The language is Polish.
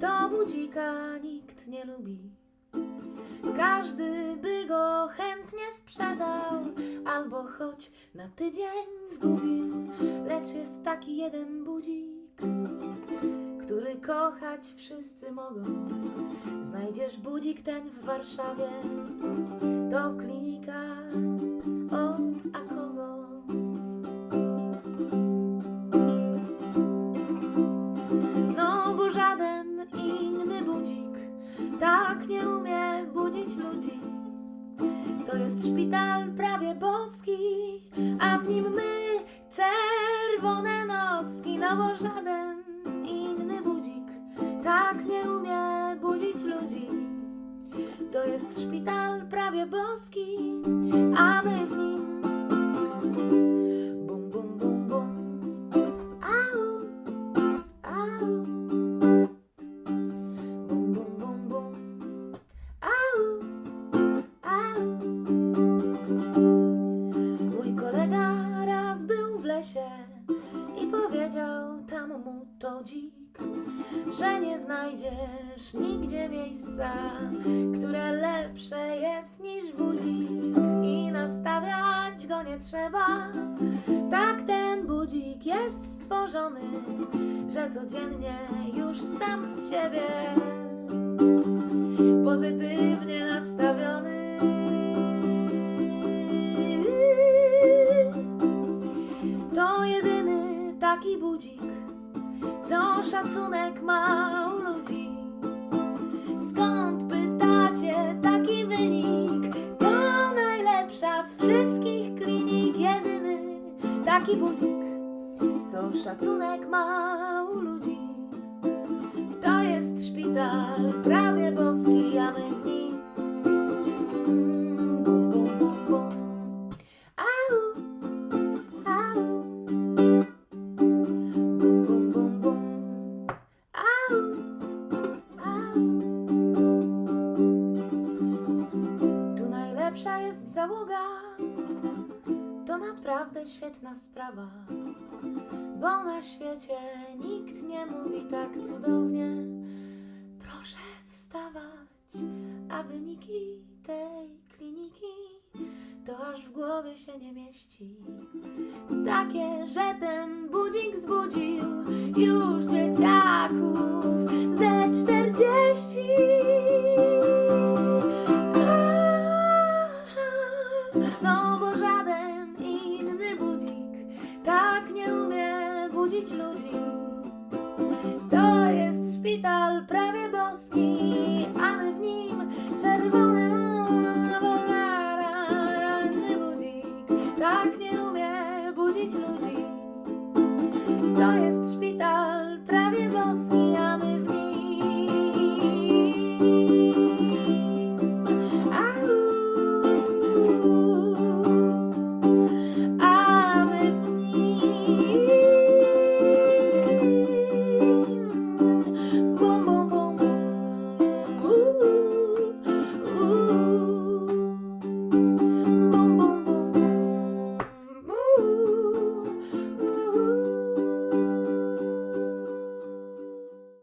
To budzika nikt nie lubi. Każdy by go chętnie sprzedał, albo choć na tydzień zgubił. Lecz jest taki jeden budzik, który kochać wszyscy mogą. Znajdziesz budzik ten w Warszawie, to klinika od Akon. Ludzi. To jest szpital prawie boski, a w nim my czerwone noski. No bo żaden inny budzik tak nie umie budzić ludzi. To jest szpital prawie boski, a my w nim lesie i powiedział tam mu to dzik, że nie znajdziesz nigdzie miejsca, które lepsze jest niż budzik i nastawiać go nie trzeba. Tak ten budzik jest stworzony, że codziennie już sam z siebie pozytywnie nastawiony. To jedyny taki budzik, co szacunek ma u ludzi. Skąd pytacie taki wynik? To najlepsza z wszystkich klinik, jedyny taki budzik, co szacunek ma u ludzi. To jest szpital prawie boski, a my w nim załoga. To naprawdę świetna sprawa. Bo na świecie nikt nie mówi tak cudownie. Proszę wstawać, a wyniki tej kliniki to aż w głowie się nie mieści. Takie, że ten budzik zbudził już dzieciaków ludzi. To jest szpital prawie boski, a my w nim czerwone ranny budzik. Tak nie umie budzić ludzi. To jest szpital prawie boski, a my